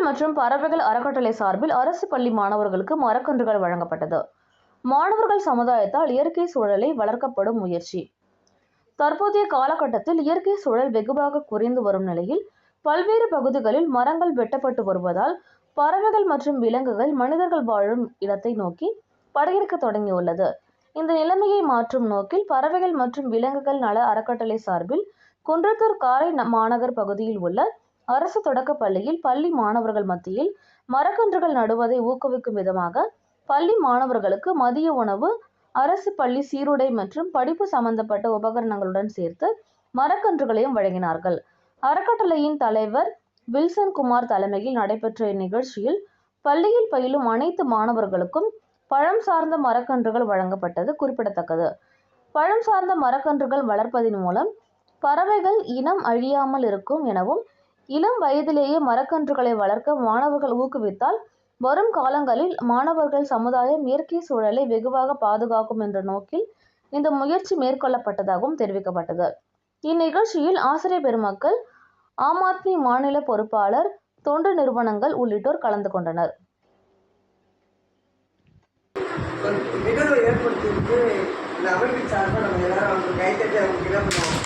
மற்றும் பறவைகள் அறக்கட்டளை சார்பில் அரசு பள்ளி மாணவர்களுக்கு மரக்கன்றுகள் வழங்கப்பட்டது. மாணவர்கள் சமுதாயத்தால் இயற்கை சூழலை வளர்க்கப்படும் முயற்சி. தற்போதைய காலகட்டத்தில் இயற்கை சூழல் வெகுவாக குறைந்து வரும் நிலையில் பல்வேறு பகுதிகளில் மரங்கள் வெட்டப்பட்டு வருவதால் பறவைகள் மற்றும் விலங்குகள் மனிதர்கள் வாழும் இடத்தை நோக்கி படையெடுக்க தொடங்கியுள்ளது. இந்த நிலைமையை மாற்றும் நோக்கில் பறவைகள் மற்றும் விலங்குகள் நல அறக்கட்டளை சார்பில் குன்றத்தூர் காரை மாநகர் பகுதியில் உள்ள அரசு தொடக்கப் பள்ளியில் பள்ளி மாணவர்கள் மத்தியில் மரக்கன்றுகள் நடுவதை ஊக்குவிக்கும் விதமாக பள்ளி மாணவர்களுக்கு மதிய உணவு அரசு பள்ளி சீருடை மற்றும் படிப்பு சம்பந்தப்பட்ட உபகரணங்களுடன் சேர்த்து மரக்கன்றுகளையும் வழங்கினார்கள். அறக்கட்டளையின் தலைவர் வில்சன் குமார் தலைமையில் நடைபெற்ற இந்நிகழ்ச்சியில் பள்ளியில் பயிலும் அனைத்து மாணவர்களுக்கும் பழம் சார்ந்த மரக்கன்றுகள் வழங்கப்பட்டது குறிப்பிடத்தக்கது. பழம் சார்ந்த மரக்கன்றுகள் வளர்ப்பதன் மூலம் பறவைகள் இனம் அழியாமல் இருக்கும் எனவும் இளம் வயதிலேயே மரக்கன்றுகளை வளர்க்க மாணவர்கள் ஊக்குவித்தால் வரும் காலங்களில் மாணவர்கள் சமுதாயம் இயற்கை சூழலை வெகுவாக பாதுகாக்கும் என்ற நோக்கில் இந்த முயற்சி மேற்கொள்ளப்பட்டதாகவும் தெரிவிக்கப்பட்டது. இந்நிகழ்ச்சியில் ஆசிரியர் பெருமக்கள் ஆம் ஆத்மி மாநில பொறுப்பாளர் தொண்டு நிறுவனங்கள் உள்ளிட்டோர் கலந்து கொண்டனர். நிகழ்வை ஏற்படுத்தியிருக்கு. இந்த அமைப்பின் சார்பாக நம்ம எல்லாரும் அவங்க கைத்தட்டி அவங்க கிளம்பணும்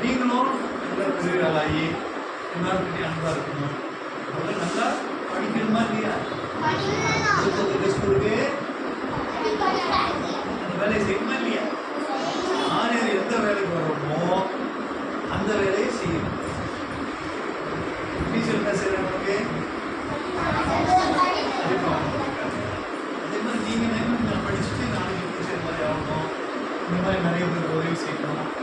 நீங்களும் நல்ல பெரியவர்களாகி எல்லாருக்கிட்டையும் அன்பா இருக்கணும் முதல்ல நல்லா படிக்கணுமா இல்லையா ஸ்கூலுக்கு நிறைய பேருக்கு உதவி செய்யணும்.